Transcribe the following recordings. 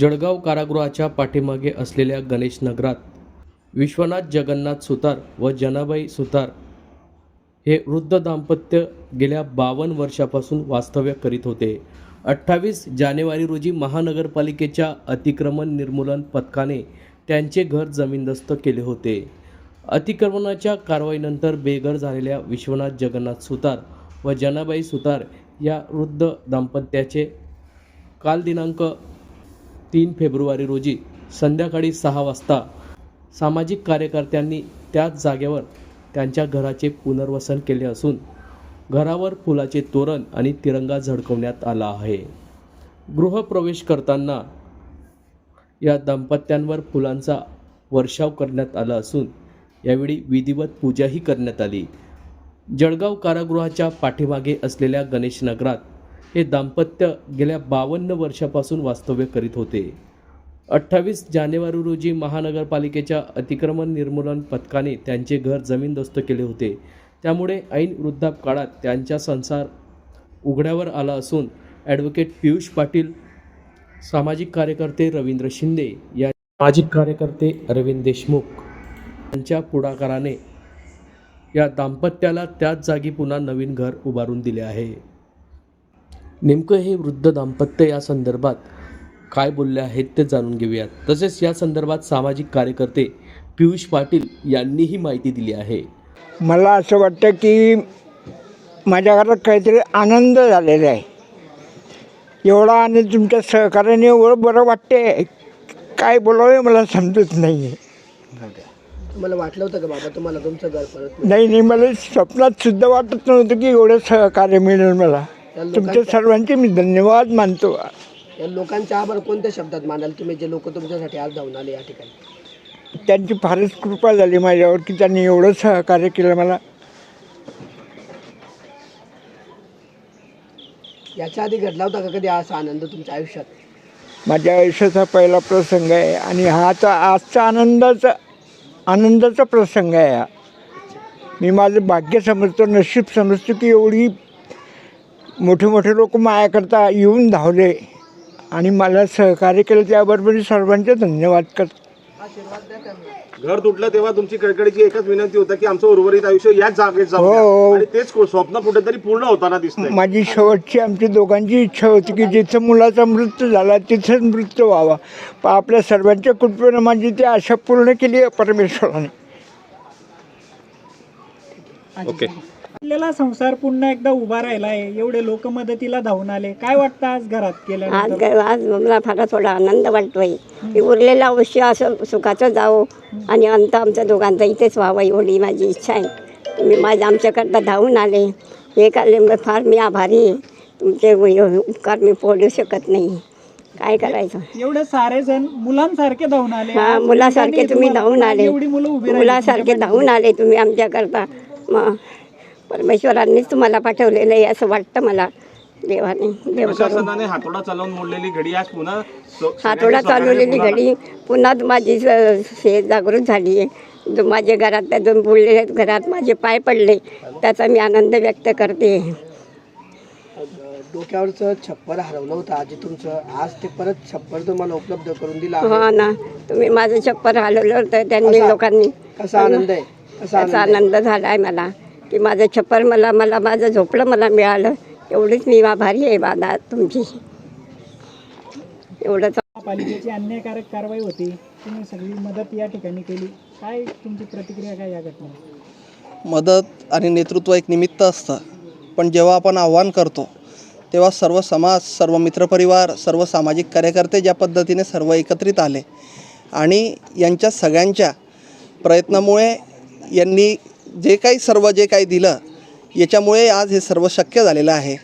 जळगाव कारागृहाच्या पाठीमागे असलेल्या गणेश नगरात विश्वनाथ जगन्नाथ सुतार व जनाबाई सुतार हे वृद्ध दाम्पत्य गेल्या बावन्न वर्षापासून वास्तव्य करीत होते. अठ्ठावीस जानेवारी रोजी महानगरपालिकेच्या अतिक्रमण निर्मूलन पथकाने त्यांचे घर जमीनदस्त केले होते. अतिक्रमणाच्या कारवाईनंतर बेघर झालेल्या विश्वनाथ जगन्नाथ सुतार व जनाबाई सुतार या वृद्ध दाम्पत्याचे काल दिनांक तीन फेब्रुवारी रोजी संध्याकाळी सहा वाजता सामाजिक कार्यकर्त्यांनी त्याच जागेवर त्यांच्या घराचे पुनर्वसन केले असून घरावर फुलाचे तोरण आणि तिरंगा झळकवण्यात आला आहे. गृहप्रवेश करताना या दाम्पत्यांवर फुलांचा वर्षाव करण्यात आला असून यावेळी विधिवत पूजाही करण्यात आली. जळगाव कारागृहाच्या पाठीमागे असलेल्या गणेश नगरात हे दाम्पत्य गेल्या बावन्न वर्षापासून वास्तव्य करीत होते. अठ्ठावीस जानेवारी रोजी महानगरपालिकेच्या अतिक्रमण निर्मूलन पथकाने त्यांचे घर जमीनदोस्त केले होते. त्यामुळे ऐन वृद्धापकाळात त्यांचा संसार उघड्यावर आला असून ॲडव्होकेट पियुष पाटील सामाजिक कार्यकर्ते रवींद्र शिंदे या सामाजिक कार्यकर्ते अरविंद देशमुख यांच्या पुढाकाराने या दाम्पत्याला त्याच जागी पुन्हा नवीन घर उभारून दिले आहे. नेमकं हे वृद्ध दाम्पत्य या संदर्भात काय बोलले आहेत ते जाणून घेऊयात. तसेच या संदर्भात सामाजिक कार्यकर्ते पियुष पाटील यांनीही माहिती दिली आहे. मला असं वाटतं की माझ्या घरात काहीतरी आनंद झालेला आहे. एवढा आनंद तुमच्या सहकार्याने एवढं बरं वाटते काय बोलावे मला समजत नाही आहे तुम्हाला वाटलं होतं का बाबा तुम्हाला तुमचं घर परत? नाही नाही मला स्वप्नात सुद्धा वाटत नव्हतं की एवढं सहकार्य मिळेल मला. तुमच्या सर्वांचे मी धन्यवाद मानतो. या लोकांच्या आभार कोणत्या शब्दात मानाल? तुम्ही जे लोक तुमच्यासाठी आज धावून आले या ठिकाणी. त्यांची फारच कृपा झाली माझ्यावर की त्यांनी एवढं सहकार्य केलं मला. याच्या आधी घडला होता का कधी असा आनंद तुमच्या आयुष्यात? माझ्या आयुष्याचा पहिला प्रसंग आहे आणि हा तर आजचा आनंदाचा आनंदाचा प्रसंग आहे हा. मी माझं भाग्य समजतो नशीब समजतो की एवढी मोठे मोठे लोक मायाकरता येऊन धावले आणि मला सहकार्य केलं. त्याबरोबर सर्वांचे धन्यवाद करतो. घर तुटलं तेव्हा तुमची कडकडीची एकच विनंती होती की आमचं उर्वरित आयुष्य याच जागेत जाऊ द्या. हो. आणि तेच को- स्वप्न कुठेतरी पूर्ण होताना दिसतंय. माझी शेवटची आमची दोघांची इच्छा होती की जिथं मुलाचा मृत्यू झाला तिथंच मृत्यू व्हावा. पण आपल्या सर्वांच्या कृपेनं माझी ती आशा पूर्ण केली आहे परमेश्वराने. ओके. आपल्याला संसार पुन्हा एकदा उभा राहिला आहे एवढे लोक मदतीला धावून आले. काय वाटतं आज घरात आज केल्यानंतर ग- आज मला फार थोडा आनंद वाटतोय. की उरलेलं आयुष्य असं सुखाचं जावं आणि अंत आमच्या दोघांचा इथेच व्हावं एवढी माझी इच्छा आहे. तुम्ही माझ्या आमच्याकरता धावून आले. हे काले मी फार मी आभारी आहे. तुमचे उ- उपकार मी पोडू शकत नाही. काय करायचं? एवढे सारे जण मुलांसारखे धावून आले. हा आज मुलासारखे तुम्ही तुम्हाला- धावून आले. एवढी मुलं उभी राहिली मुलासारखे धावून आले तुम्ही आमच्याकरता. मग परमेश्वरांनीच तुम्हाला पाठवलेलं आहे असं वाटतं मला. देवाने देव करून. प्रशासनाने हातोडा चालवून मोडलेली घडी आज पुन्हा स- हातोडा चालवलेली घडी पुन्हा माझी स- हे जागृत झाली आहे. जो माझ्या घरात त्या दोन बुडलेल्या घरात माझे पाय पडले. त्याचा मी आनंद व्यक्त करते. डोक्यावरचं छप्पर हरवलं होतं. आजी तुमचं आज ते परत छप्पर तुम्हाला उपलब्ध करून दिलं आहे. हा ना. तुम्ही माझं छप्पर हलवलं होतं. त्यांनी कसा- लोकांनी कसा आनंद आहे? कसा त्याचा आनंद आहे? आनंद झाला आहे मला. की माझं छप्पर मला मला माझं झोपलं मला मिळालं. एवढीच मी आभारी आहे बाधा तुमची. एवढंच. पालिकेची अन्यायकारक कारवाई होती. तुम्ही सगळी मदत या ठिकाणी केली. काय तुमची प्रतिक्रिया काय या घटनेवर? मदत आणि नेतृत्व एक निमित्त असतं. पण जेव्हा आपण आव्हान करतो तेव्हा सर्व समाज सर्व मित्रपरिवार सर्व सामाजिक कार्यकर्ते ज्या पद्धतीने सर्व एकत्रित आले आणि यांच्या सगळ्यांच्या प्रयत्नामुळे यांनी जे काही सर्व जे काही दिलं याच्यामुळे आज हे सर्व शक्य झालेलं आहे.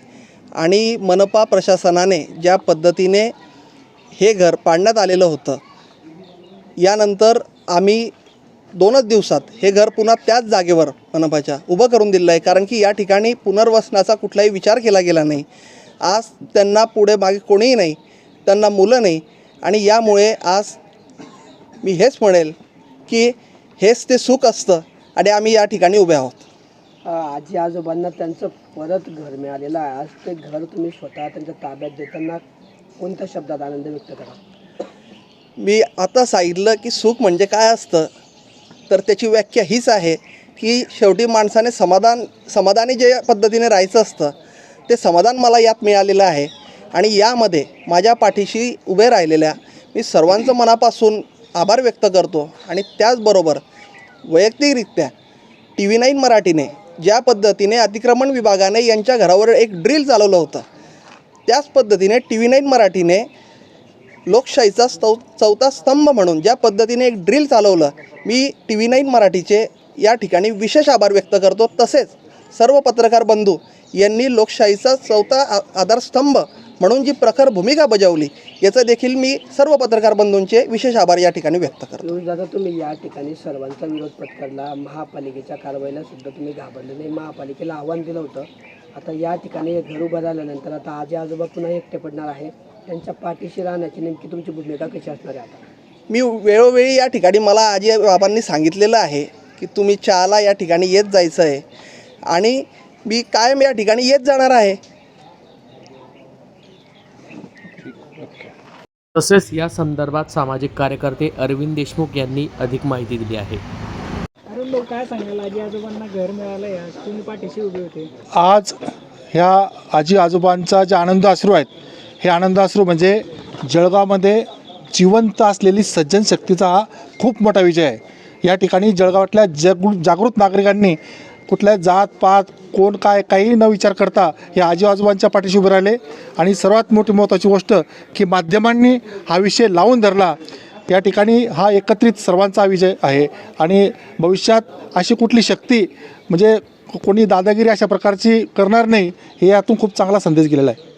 आणि मनपा प्रशासनाने ज्या पद्धतीने हे घर पाडण्यात आलेलं होतं यानंतर आम्ही दोनच दिवसात हे घर पुन्हा त्याच जागेवर मनपाच्या उभं करून दिलं आहे. कारण की या ठिकाणी पुनर्वसनाचा कुठलाही विचार केला गेला नाही. आज त्यांना पुढे मागे कोणीही नाही त्यांना मुलं नाही. आणि यामुळे आज मी हेच म्हणेल की हेच ते सुख असतं. आणि आम्ही या ठिकाणी उभे आहोत. आजी आजोबांना त्यांचं परत घर मिळालेलं आहे. आज ते घर तुम्ही स्वतः त्यांच्या ताब्यात देताना कोणत्या शब्दात आनंद व्यक्त करा? मी आता सांगितलं की सुख म्हणजे काय असतं? तर त्याची व्याख्या हीच आहे की शेवटी माणसाने समाधान समाधानी जे पद्धतीने राहायचं असतं ते समाधान मला यात मिळालेलं आहे. आणि यामध्ये माझ्या पाठीशी उभे राहिलेल्या मी सर्वांचं मनापासून आभार व्यक्त करतो. आणि त्याचबरोबर वैयक्तिकरित्या टी व्ही नाईन मराठीने ज्या पद्धतीने अतिक्रमण विभागाने यांच्या घरावर एक ड्रिल चालवलं होतं त्याच पद्धतीने टी व्ही नाईन मराठीने लोकशाहीचा चौ चौथा स्तंभ म्हणून ज्या पद्धतीने एक ड्रिल चालवलं मी टी व्ही नाईन मराठीचे या ठिकाणी विशेष आभार व्यक्त करतो. तसेच सर्व पत्रकार बंधू यांनी लोकशाहीचा चौथा आ आधारस्तंभ म्हणून जी प्रखर भूमिका बजावली याचं देखील मी सर्व पत्रकार बंधूंचे विशेष आभार या ठिकाणी व्यक्त करतो. दादा तुम्ही या ठिकाणी सर्वांचा विरोध पत्करला. महापालिकेच्या कारवाईला सुद्धा तुम्ही घाबरले नाही. महापालिकेला आव्हान दिलं होतं. आता या ठिकाणी हे घर उभं राहिल्यानंतर आता आजी आजोबा पुन्हा एकटे पडणार आहे. त्यांच्या पाठीशी राहण्याची नेमकी तुमची भूमिका कशी असणार आहे आता? मी वेळोवेळी या ठिकाणी मला आजी बाबांनी सांगितलेलं आहे की तुम्ही चहाला या ठिकाणी येत जायचं आहे. आणि मी कायम या ठिकाणी येत जाणार आहे. तसेच या संदर्भात सामाजिक कार्यकर्ते अरविंद देशमुख यांनी अधिक माहिती दिली आहे. अरुण भाऊ काय सांगाल? आजी आजोबांना घर मिळालं या तुम्ही पाठीशी उभे होते. आज ह्या आजी आजोबांचा जे आनंद अश्रू आहेत हे आनंद अश्रू म्हणजे जळगावमध्ये जिवंत असलेली सज्जन शक्तीचा हा खूप मोठा विजय आहे. या ठिकाणी जळगावातल्या जग जागृत नागरिकांनी कुठल्या जात पात कोण काय काही न विचार करता या आजी आजोबांच्या पाठीशी उभे राहिले. आणि सर्वात मोठी महत्त्वाची गोष्ट की माध्यमांनी हा विषय लावून धरला. या ठिकाणी हा एकत्रित सर्वांचा विजय आहे. आणि भविष्यात अशी कुठली शक्ती म्हणजे कोणी दादागिरी अशा प्रकारची करणार नाही हे यातून खूप चांगला संदेश गेलेला आहे.